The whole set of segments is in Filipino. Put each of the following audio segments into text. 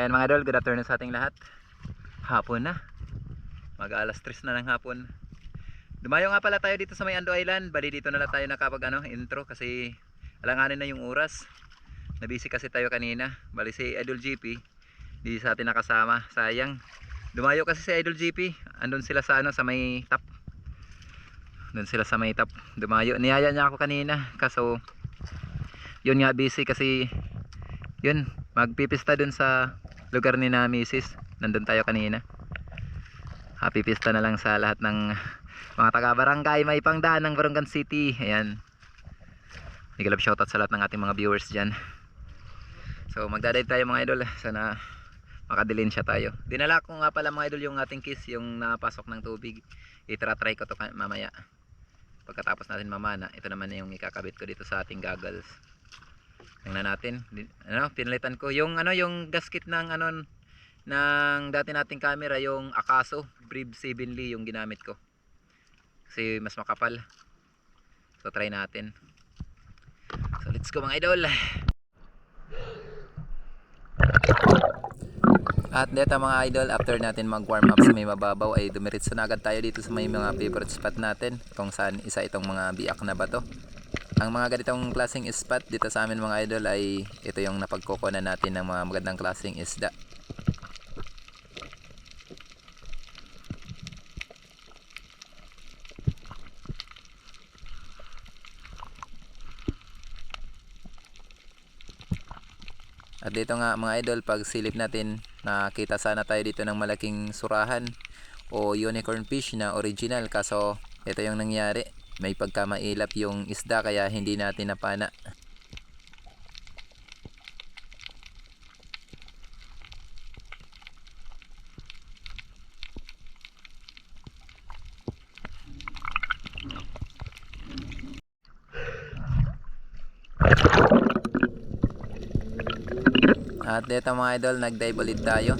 ayan mga idol, good afternoon sa ating lahat. Hapon na. Mag alas 3 na ng hapon. Dumayo nga pala tayo dito sa may Ando Island. Bali dito na lang tayo nakapag ano, intro kasi alanganin na yung oras. Nabisi kasi tayo kanina. Bali si Idol GP, di sa atin nakasama. Sayang. Dumayo kasi si Idol GP. Andun sila sa ano, sa may top. Doon sila sa may top. Dumayo. Niyaya niya ako kanina. Kaso, yun nga busy kasi, yun, magpipista dun sa lugar ni na misis. Nandun tayo kanina. Happy pista na lang sa lahat ng mga taga-barangay may pangdaan ng Barangan City. Ayan. Love shoutout sa lahat ng ating mga viewers dyan. So magdadive tayo mga idol. Sana makadilin siya tayo. Dinala ko nga pala mga idol yung ating kiss, yung napasok ng tubig. Itra-try ko to mamaya. Pagkatapos natin mamana, ito naman na yung ikakabit ko dito sa ating goggles. Tingnan natin. Ano, pinalitan ko yung ano yung gasket ng ano ng dati nating camera, yung Akaso Brave 7 Lee yung ginamit ko. Kasi mas makapal. So try natin. So let's go mga idol. At dito mga idol, after natin mag warm up sa may mababaw ay dumiritso na agad tayo dito sa may mga favorite spot natin kung saan isa itong mga biak na bato. Ang mga ganitong klaseng spot dito sa amin mga idol ay ito yung napagkukunan natin ng mga magandang klaseng isda. At dito nga mga idol, pag silip natin, nakita sana tayo dito ng malaking surahan o unicorn fish na original. Kaso ito yung nangyari, may pagkamailap yung isda kaya hindi natin napana. At dito mga idol, nag-dive ulit tayo.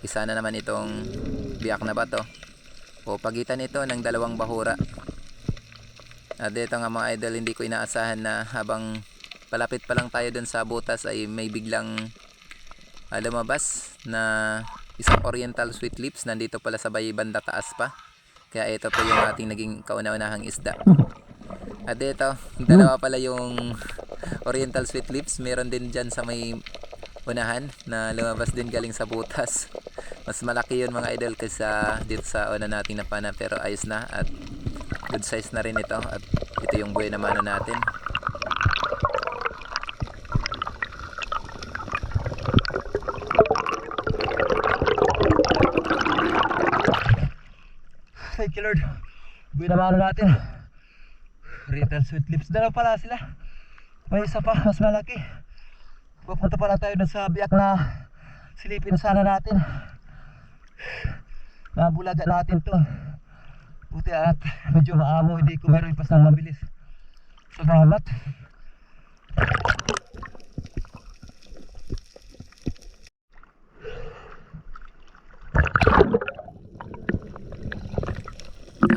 Isa na naman itong biyak na bato. O pagitan ito ng dalawang bahura. At dito nga mga idol, hindi ko inaasahan na habang palapit pa lang tayo dun sa butas ay may biglang ah, lumabas na isang oriental sweet lips. Nandito pala sa bay banda taas pa. Kaya ito po yung ating naging kauna-unahang isda. At dito, dalawa pala yung oriental sweet lips. Meron din dyan sa may unahan na lumabas din galing sa butas. Mas malaki yun mga idol kaysa dito sa una nating napana pero ayos na at good size na rin ito at ito yung buhay na mano natin. Thank you Lord. Binamano natin. Retail sweet lips. Dalawa pala sila. May isa pa, mas malaki. Pupunta pala tayo dun sa biyak na silipin sana natin. Nabulaga natin to. Buti at medyo maamo, hindi ko meron ipas ng mabilis. Salamat.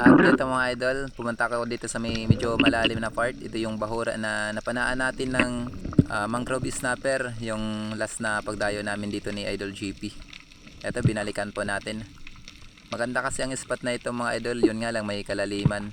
At ito mga idol, pumunta ako dito sa may medyo malalim na part. Ito yung bahura na napanaan natin ng ah, mangrove snapper, yung last na pagdayo namin dito ni Idol GP. Ito binalikan po natin. Maganda kasi ang spot na ito mga idol, yun nga lang may kalaliman.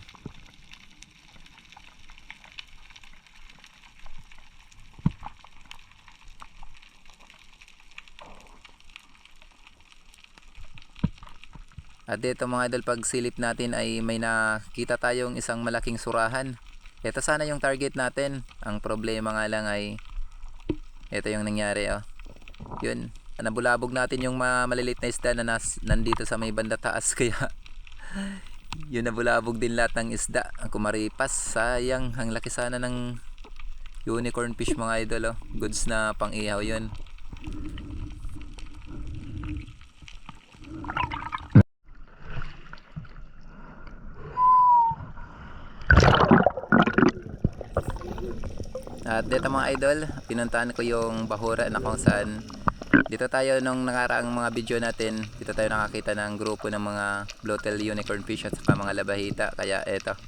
At dito mga idol, pag silip natin ay may nakita tayong isang malaking surahan. Ito sana yung target natin. Ang problema nga lang ay ito yung nangyari oh. Yun, nabulabog natin yung maliliit na isda na nas, nandito sa may banda taas kaya yun nabulabog din lahat ng isda. Ang kumaripas, sayang. Ang laki sana ng unicorn fish mga idol oh. Goods na pang ihaw yun. At dito mga idol, pinuntahan ko yung bahura na kung saan dito tayo nung nakaraang mga video natin, dito tayo nakakita ng grupo ng mga blowtail unicorn fish at saka mga labahita. Kaya eto,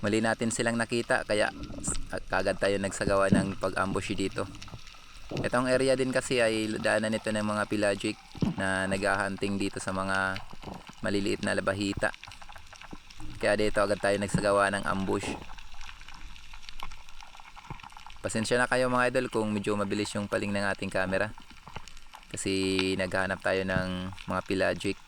muli natin silang nakita kaya kagad tayo nagsagawa ng pag-ambush dito. Itong area din kasi ay daanan nito ng mga pelagic na naghahunting dito sa mga maliliit na labahita. Kaya dito agad tayo nagsagawa ng ambush. Pasensya na kayo mga idol kung medyo mabilis yung paling ng ating camera. Kasi naghahanap tayo ng mga pelagic.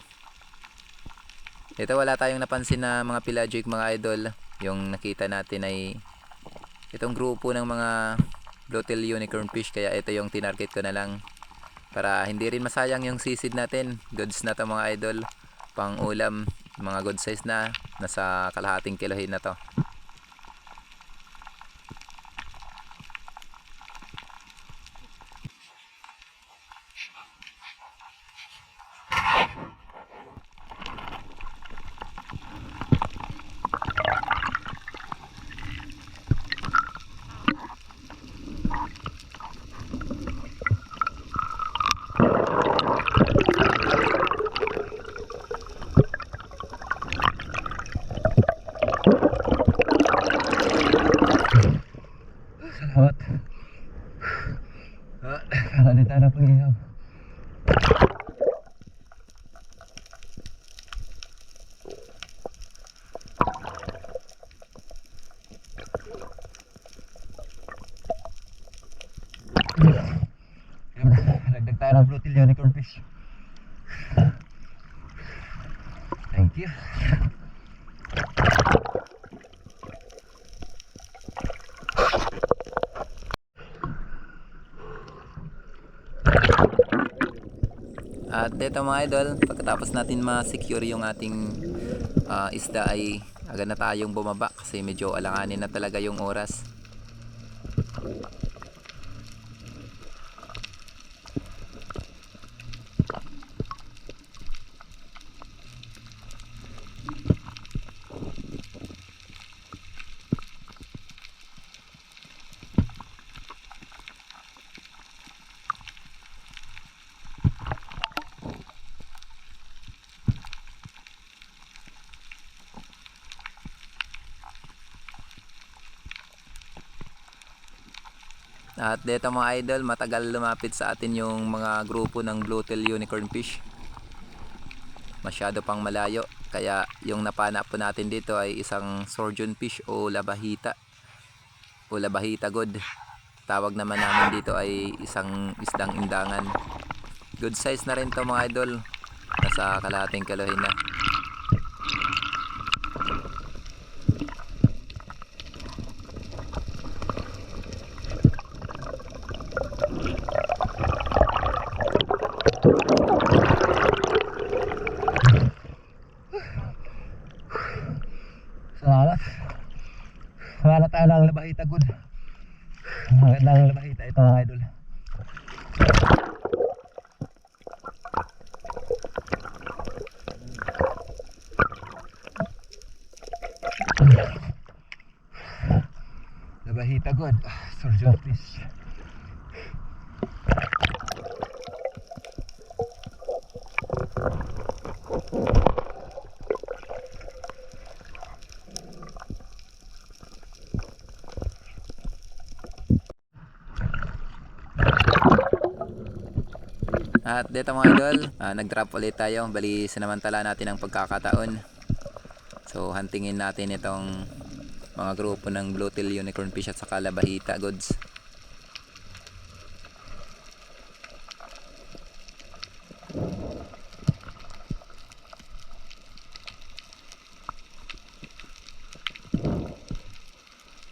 Dito wala tayong napansin na mga pelagic mga idol. Yung nakita natin ay itong grupo ng mga Bluetail unicorn fish. Kaya ito yung tinarget ko na lang para hindi rin masayang yung sisid natin. Goods na to mga idol. Pang ulam mga good size na. Nasa kalahating kilohin na to Salamat. Ah, Kala tayo na pangihaw. Ayun na, Nagdag tayo ng blue tail unicorn fish. Thank you. At dito mga idol, pagkatapos natin ma-secure yung ating ah, isda ay agad na tayong bumaba kasi medyo alanganin na talaga yung oras. At dito mga idol, matagal lumapit sa atin yung mga grupo ng Bluetail Unicorn Fish. Masyado pang malayo. Kaya yung napana po natin dito ay isang surgeon fish o labahita. O labahita good. Tawag naman namin dito ay isang isdang indangan. Good size na rin to mga idol. Nasa kalahating kilohin na. Salamat. Wala tayo ng labahita good. Magandang labahita ito mga idol. Labahita good. Surgeon fish. At dito mga idol, ah, nag-drop ulit tayo. Bali, sinamantala natin ang pagkakataon. So, huntingin natin itong mga grupo ng Bluetail Unicorn Fish at saka Labahita goods.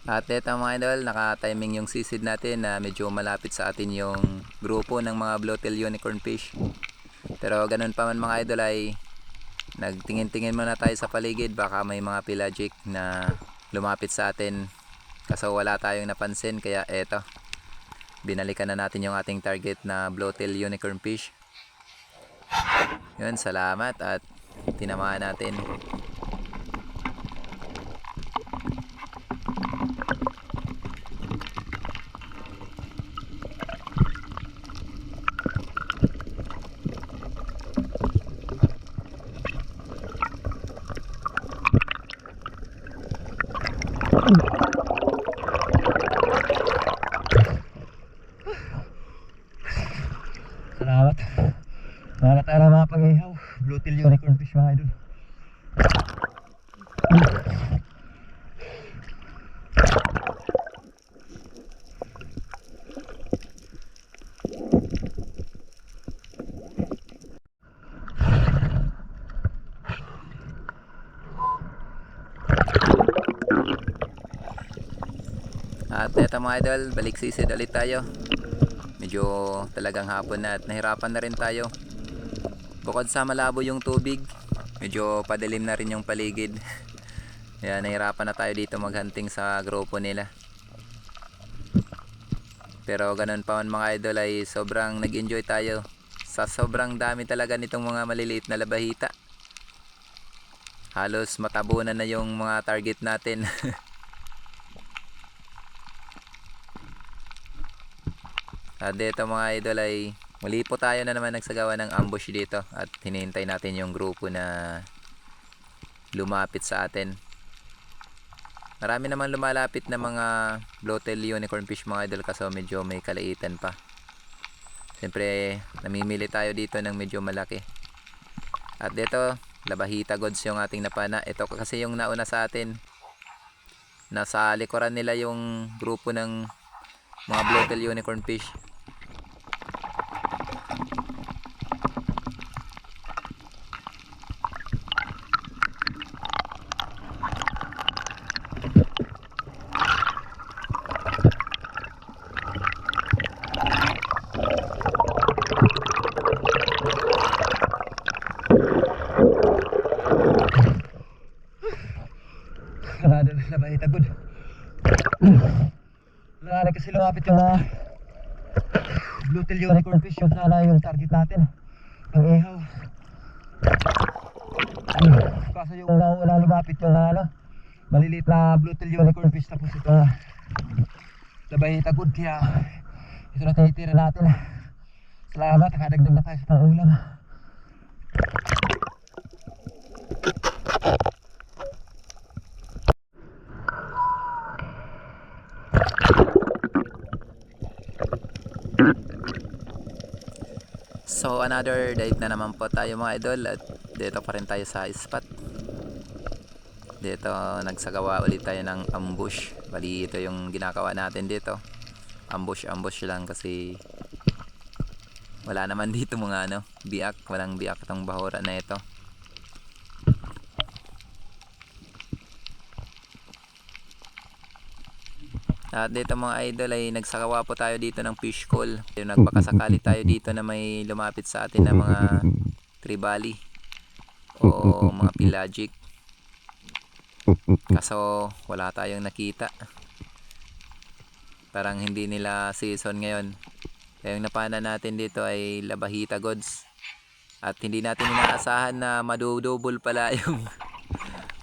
At ito mga idol, naka-timing yung sisid natin na medyo malapit sa atin yung grupo ng mga Bluetail Unicorn Fish. Pero ganun pa man mga idol ay nagtingin-tingin muna tayo sa paligid baka may mga pelagic na lumapit sa atin. Kaso wala tayong napansin kaya eto. Binalikan na natin yung ating target na Bluetail Unicorn Fish. Yun, salamat at tinamaan natin. Mm-hmm. Mga idol, balik sisid ulit tayo. Medyo talagang hapon na at nahirapan na rin tayo. Bukod sa malabo yung tubig, medyo padilim na rin yung paligid. Kaya nahirapan na tayo dito maghunting sa grupo nila. Pero ganun pa man mga idol ay sobrang nag-enjoy tayo. Sa sobrang dami talaga nitong mga maliliit na labahita. Halos matabunan na yung mga target natin. At dito mga idol ay muli po tayo na naman nagsagawa ng ambush dito at hinihintay natin yung grupo na lumapit sa atin. Marami naman lumalapit na mga blowtail unicorn fish mga idol kaso medyo may kalaitan pa. Siyempre namimili tayo dito ng medyo malaki. At dito labahita gods yung ating napana. Ito kasi yung nauna sa atin. Nasa likuran nila yung grupo ng mga blowtail unicorn fish. Kanada na sa bahita good. Na lumapit yung mga bluetail unicorn fish yung sana yung target natin. Ang ihaw. Kaso yung wala lumapit yung ano, maliliit na bluetail unicorn fish tapos ito sa bahita good kaya ito na tinitira natin. Salamat, nakadagdag na tayo sa pangulam. So another dive na naman po tayo mga idol at dito pa rin tayo sa spot. Dito nagsagawa ulit tayo ng ambush. Bali ito yung ginagawa natin dito. Ambush ambush lang kasi wala naman dito mga ano, biak, walang biak itong bahura na ito. At dito mga idol ay nagsakawa po tayo dito ng fish call. Yung nagbakasakali tayo dito na may lumapit sa atin na mga tribali o mga pelagic. Kaso wala tayong nakita. Parang hindi nila season ngayon. Kaya yung napana natin dito ay labahita gods. At hindi natin inaasahan na madudouble pala yung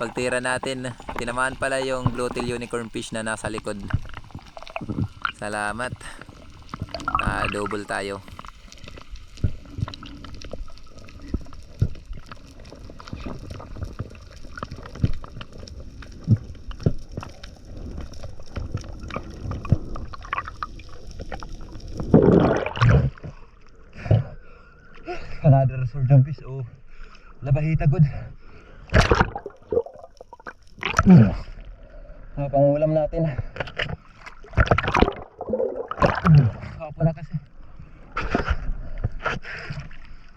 pagtira natin. Tinamaan pala yung blowtail unicorn fish na nasa likod. Salamat. Ah, double tayo. Another surgeon fish o labahita good. Mga pangulam natin. Na kasi.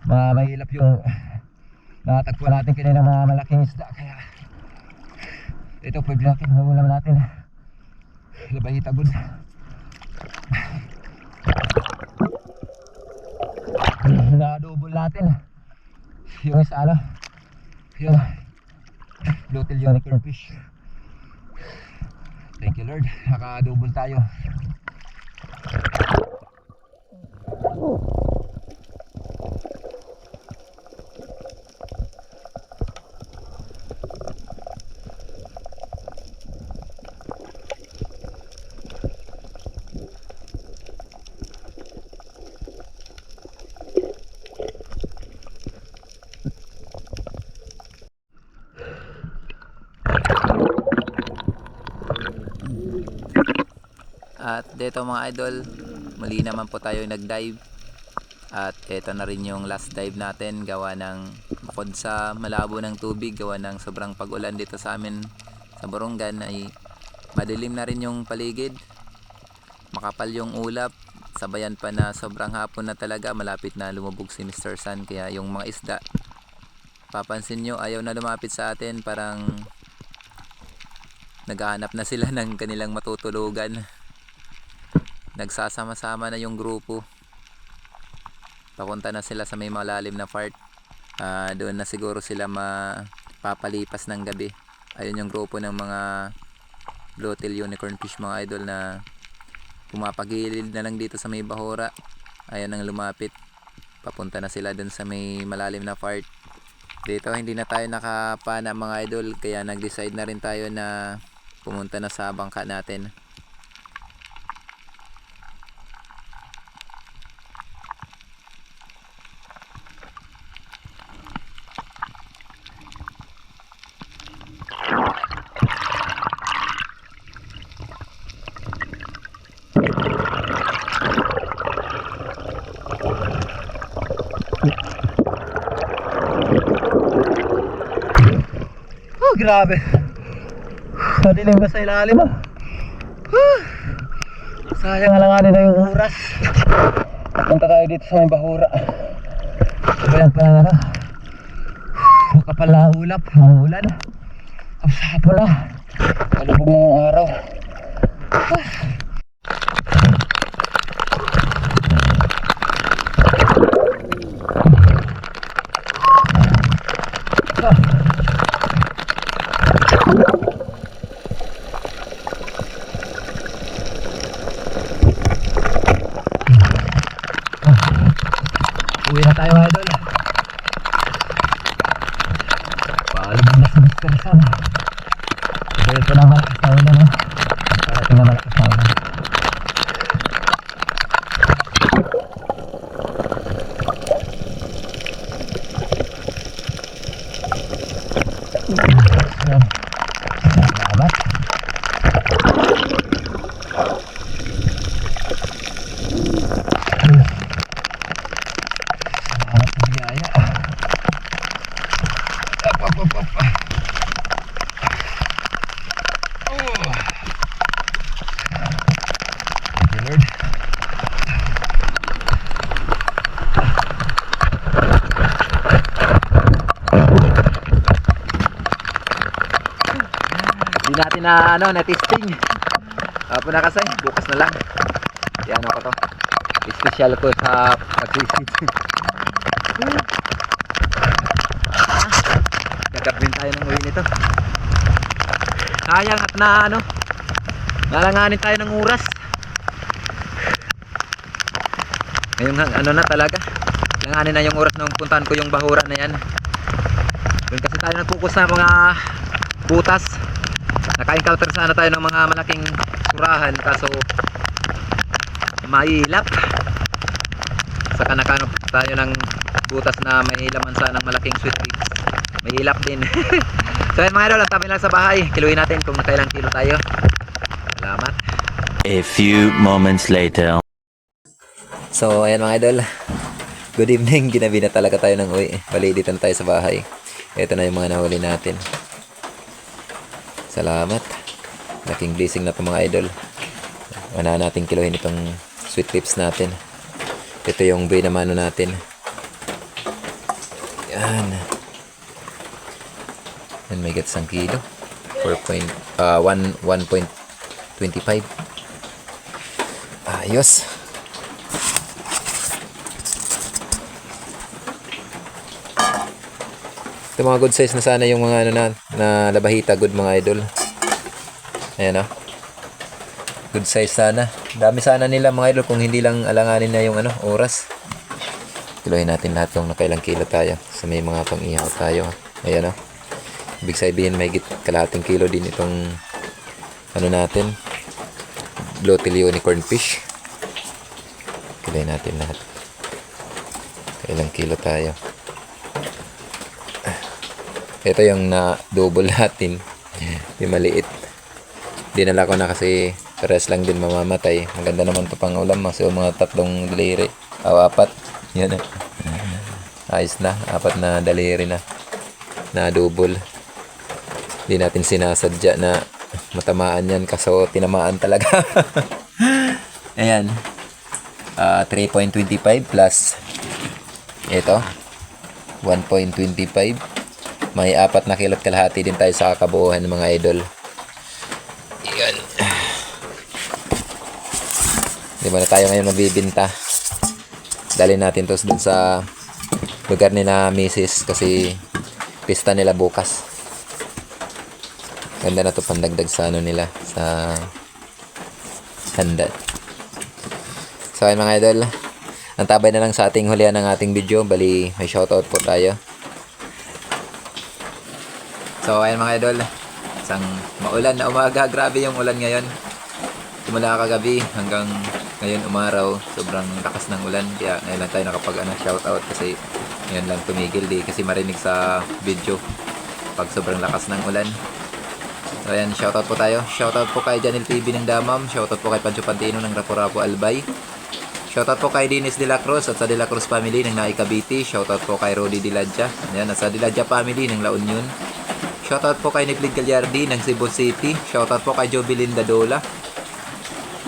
Mga mahilap yung nakatagpo natin kanina mga malaking isda kaya ito pwede natin pangulam natin. Labahita good. na-double natin yung isa ano yung bluetail unicorn fish thank you lord naka-double tayo At dito mga idol, muli naman po tayo nag-dive. At ito na rin yung last dive natin gawa ng bukod sa malabo ng tubig gawa ng sobrang pag-ulan dito sa amin sa Borongan ay madilim na rin yung paligid. Makapal yung ulap. Sabayan pa na sobrang hapon na talaga malapit na lumubog si Mr. Sun kaya yung mga isda papansin nyo ayaw na lumapit sa atin parang naghahanap na sila ng kanilang matutulugan. Nagsasama-sama na yung grupo papunta na sila sa may malalim na part Ah, doon na siguro sila mapapalipas ng gabi. Ayun yung grupo ng mga blue-tail unicorn fish mga idol na pumapagilid na lang dito sa may bahura. Ayun ang lumapit. Papunta na sila doon sa may malalim na part dito hindi na tayo nakapana mga idol kaya nag-decide na rin tayo na pumunta na sa bangka natin grabe. Madilim ka sa ilalim ah. Sayang alanganin na yung oras. Punta tayo dito sa may bahura. Sabayan pa na na. Makapal na ulap, ulan. Kapsapo na. Kalubog na yung araw. Uwi na tayo mga idol. Paalam na sa Mr. Sam. Kaya ito na malakas na ulan. No? Parating na malakas na ulan. Yan. Salamat. Salamat sa biyaya. Up, up, up, up. Oh. Thank you, Lord. Hindi natin ano, na testing. Apo na kasi, bukas na lang. Yan ako to. Special ko sa pagsisit. Gagawin tayo ng uwi nito. Sayang at na ano, nalanganin tayo ng oras. Ngayon nga, ano na talaga. Langanin na yung oras nung puntahan ko yung bahura na yan. Doon kasi tayo nagpukus sa mga butas naka-encounter sana tayo ng mga malaking surahan kaso mailap saka nakahanap tayo ng butas na may laman sana ng malaking sweet peas may ilap din so yan mga idol ang tabi lang sa bahay kiluin natin kung nakailang kilo tayo salamat A few moments later. So, ayan mga idol. Good evening. Ginabi na talaga tayo ng uwi. Na tayo sa bahay. Ito na yung mga nahuli natin. Salamat. Laking blessing na ito mga idol. Wala natin kilohin itong sweet lips natin. Ito yung bay na mano natin. Yan. Yan, may gats ang kilo. 4 point, ah, 1, 1.25. Ayos. Ito mga good size na sana yung mga ano na, na labahita good mga idol. Ayan oh. Good size sana. Dami sana nila mga idol kung hindi lang alanganin na yung ano, oras. Kilohin natin lahat yung nakailang kilo tayo. So may mga pang-ihaw tayo. Ayan oh. Ibig sabihin may git kalahating kilo din itong ano natin. Blue-tail unicorn fish. Kilohin natin lahat. Kailang kilo tayo. Ito yung na double natin. yung maliit. Dinala ko na kasi pares lang din mamamatay. Maganda naman to pang ulam. Kasi mga tatlong daliri. O apat. Yan. Ayos na. Apat na daliri na. Na double. Hindi natin sinasadya na matamaan yan kaso tinamaan talaga. Ayan. Ah, 3.25 plus ito 1.25 may apat na kilot kalahati din tayo sa kabuuhan ng mga idol. Yan. Di ba na tayo ngayon mabibinta dali natin to dun sa lugar ni na misis kasi pista nila bukas. Ganda na to pandagdag sa ano nila sa handa. So ayun mga idol. Antabay na lang sa ating hulihan ng ating video. Bali, may shoutout po tayo. So, ayan mga idol. Isang maulan na umaga. Grabe yung ulan ngayon. Simula kagabi hanggang ngayon umaraw. Sobrang lakas ng ulan. Kaya ngayon lang tayo nakapag ano, shoutout kasi ngayon lang tumigil. Di kasi marinig sa video pag sobrang lakas ng ulan. So ayan, shoutout po tayo. Shoutout po kay Janil TV ng Damam. Shoutout po kay Pancho Pantino ng Rapo-Rapo Albay. Shoutout po kay Dennis De La Cruz at sa De La Cruz family ng Nai Cavite. Shoutout po kay Rodi Diladja. Ayan, at sa Diladja family ng La Union. Shoutout po kay Niplid Gallardi ng Cebu City. Shoutout po kay Jobelinda Dola.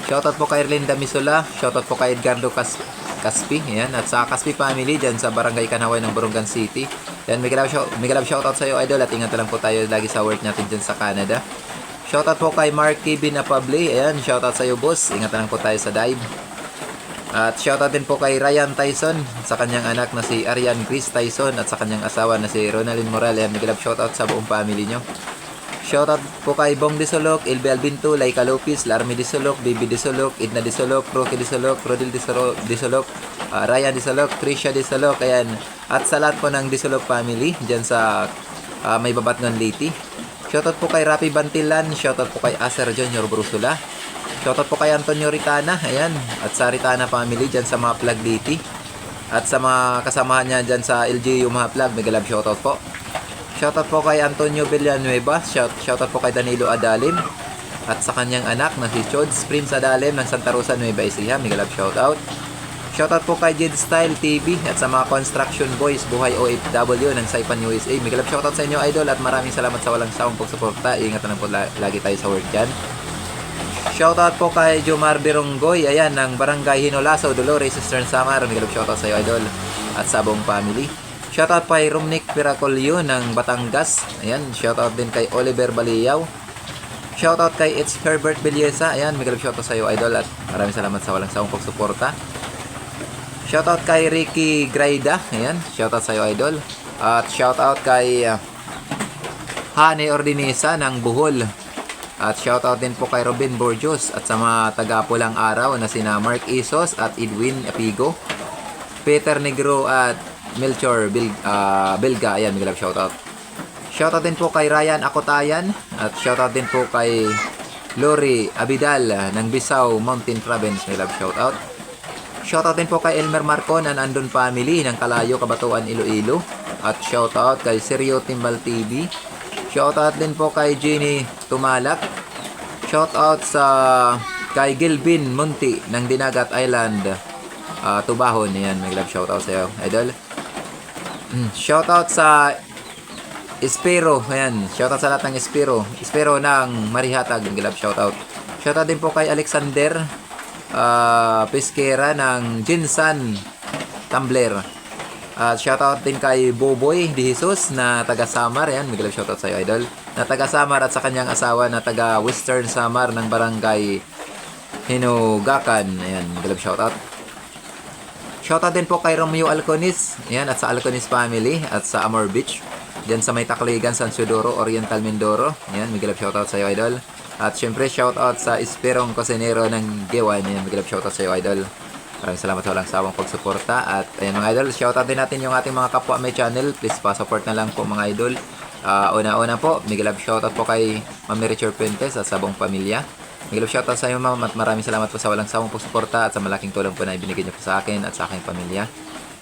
Shoutout po kay Erlinda Misola. Shoutout po kay Edgardo Cas Caspi. Ayan, at sa Caspi family dyan sa Barangay Kanaway ng Borongan City. Ayan, may galab, shout, may shoutout sa iyo idol at ingat lang po tayo lagi sa work natin dyan sa Canada. Shoutout po kay Marky Binapabli. Ayan, shoutout sa iyo boss. Ingat lang po tayo sa dive. At shoutout din po kay Ryan Tyson sa kanyang anak na si Arian Chris Tyson at sa kanyang asawa na si Ronaldin Moral. Ayan, nagilap shoutout sa buong family nyo. Shoutout po kay Bong Disolok, Ilbe Albinto, Laika Lopez, Larmy Disolok, Bibi Disolok, Idna Disolok, Rocky Disolok, Rodil Disolok, ah, Ryan Disolok, Trisha Disolok, ayan. At sa lahat po ng Disolok family dyan sa ah, may babatngon Liti. Shoutout po kay Rapi Bantilan, shoutout po kay Aser Junior Brusula. Shoutout po kay Antonio Ritana, ayan. At sa Ritana family dyan sa mga plug Liti. At sa mga kasamahan niya dyan sa LGU mga plug, mega love shoutout po. Shoutout po kay Antonio Villanueva, shout, shoutout po kay Danilo Adalim. At sa kanyang anak na si Chods Prince Adalim ng Santa Rosa Nueva Ecija, mega love shoutout. Shoutout po kay Jed Style TV at sa mga construction boys buhay OFW ng Saipan USA. Mega love shoutout sa inyo idol at maraming salamat sa walang sawang pagsuporta. Ingat na po la- lagi tayo sa work dyan. Shoutout po kay Jomar Bironggoy, ayan, ng Barangay Hinolaso, Dolores, Eastern Samar. Mega love shoutout sa iyo idol at sa buong family. Shoutout kay Rumnik Piracolio ng Batangas. Ayan, shoutout din kay Oliver Baliyaw. Shoutout kay It's Herbert Belleza. Ayan, mega love shoutout sa iyo idol at maraming salamat sa walang sawang pagsuporta. Shoutout kay Ricky Graida. Ayan, shoutout sa iyo idol. At shoutout kay uh, Hane Ordinesa ng Buhol. At shoutout din po kay Robin Borjos at sa mga taga-pulang araw na sina Mark Isos at Edwin Apigo. Peter Negro at Melchor Bil ah, Belga. Ayan, mega love shoutout. Shoutout din po kay Ryan Akotayan at shoutout din po kay Lori Abidal ng Bisao Mountain Province. May love shoutout. Shoutout din po kay Elmer Marcon and Andon Family ng Kalayo, Kabatuan, Iloilo. At shoutout kay Seryo Timbal TV. Shoutout din po kay Jenny Tumalak. Shoutout sa kay Gilbin Munti ng Dinagat Island. ah Tubahon. Yan, may love shoutout sa idol. Mm, Shoutout sa Espero, ayan, shoutout sa lahat ng Espero. Espero ng Marihatag, ang gilab shoutout. Shoutout din po kay Alexander ah Pesquera ng Jinsan Tumbler. At shoutout din kay Boboy De Jesus na taga Samar, may gilab shoutout sa iyo, idol. Na taga Samar at sa kanyang asawa na taga Western Samar ng barangay Hinugakan. Ayan, gilab shoutout. Shoutout din po kay Romeo Alconis, yan, at sa Alconis family, at sa Amor Beach. Diyan sa may Takligan, San Sudoro, Oriental Mindoro. Yan, migilap shoutout sa iyo, idol. At syempre, shoutout sa Esperong Cosinero ng Gewan. Yan, migilap shoutout sa iyo, idol. Maraming salamat sa walang sawang pagsuporta. At ayan mga idol, shoutout din natin yung ating mga kapwa may channel. Please pa-support na lang po mga idol. Ah, una-una po, migilap shoutout po kay Mami Richard Puentes at sa buong pamilya. Miguel shoutout sa iyo ma'am at maraming salamat po sa walang sawang pagsuporta at sa malaking tulong po na ibinigay niyo po sa akin at sa aking pamilya.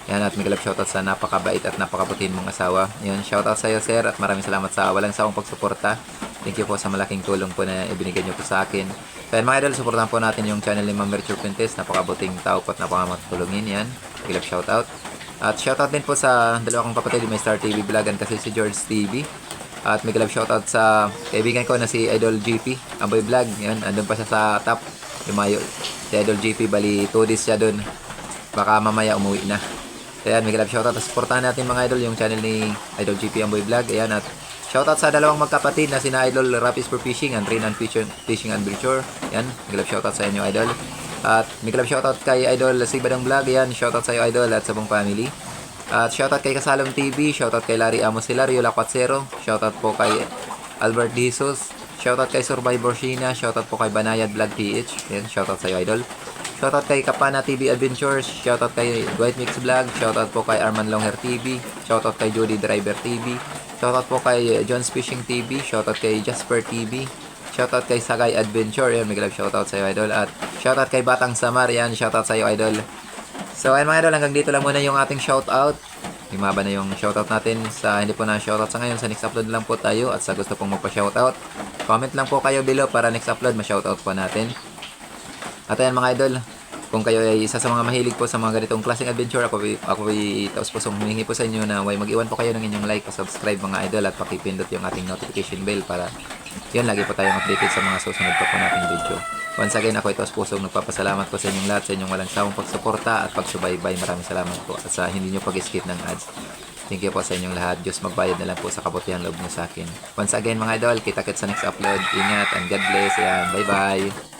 Yan at Miguel shoutout sa napakabait at napakabutin mong asawa. Yan, shoutout sa iyo sir at maraming salamat sa walang sawang pagsuporta. Thank you po sa malaking tulong po na ibinigay niyo po sa akin. Yan mga idol, supportahan po natin yung channel ni Ma'am Richard Puentes. Napakabuting tao po at napakamatulungin yan. Miguel shoutout. At shoutout din po sa dalawa kong kapatid, may Star TV Vlogan kasi si George TV. At may love shoutout sa kaibigan ko na si Idol GP, Amboy Vlog. Yan, andun pa siya sa top. Lumayo. Si Idol GP, bali 2 days siya dun. Baka mamaya umuwi na. So yan, may love shoutout. Supportahan natin mga idol yung channel ni Idol GP Amboy Vlog. Ayan, at shoutout sa dalawang magkapatid na sina Idol Rapis for Fishing and Renan Fishing, Fishing and Brochure. Yan, may love shoutout sa inyo idol. At may love shoutout kay Idol Sibadang Vlog. Yan, shoutout sa iyo idol at sa buong family. At shoutout kay Kasalong TV, shoutout kay Larry Amos Hilario Lacuatsero, shoutout po kay Albert Jesus, shoutout kay Survivor Sheena, shoutout po kay Banayad Vlog PH, yan, shoutout sa iyo idol. Shoutout kay Kapana TV Adventures, shoutout kay Dwight Mix Vlog, shoutout po kay Arman Longhair TV, shoutout kay Jody Driver TV, shoutout po kay John's Fishing TV, shoutout kay Jasper TV, shoutout kay Sagay Adventure, yan, may love shoutout sa iyo idol. At shoutout kay Batang Samar, yan, shoutout sa iyo idol. So ayun mga idol, hanggang dito lang muna yung ating shoutout. Lumaba na yung shoutout natin sa hindi po na shoutout sa ngayon. Sa next upload lang po tayo at sa gusto pong magpa-shoutout. Comment lang po kayo below para next upload ma-shoutout po natin. At ayan mga idol, kung kayo ay isa sa mga mahilig po sa mga ganitong klaseng adventure, ako, ako ay taos po humingi po sa inyo na way mag-iwan po kayo ng inyong like, subscribe mga idol at pakipindot yung ating notification bell para yun, lagi po tayong updated sa mga susunod pa po nating video. Once again, ako ito as pusong nagpapasalamat po sa inyong lahat, sa inyong walang sawang pagsuporta at pagsubaybay. Maraming salamat po at sa hindi nyo pag-skip ng ads. Thank you po sa inyong lahat. Diyos magbayad na lang po sa kabutihan loob nyo sa akin. Once again mga idol, kita-kits sa next upload. Ingat and God bless. Ayan, bye-bye.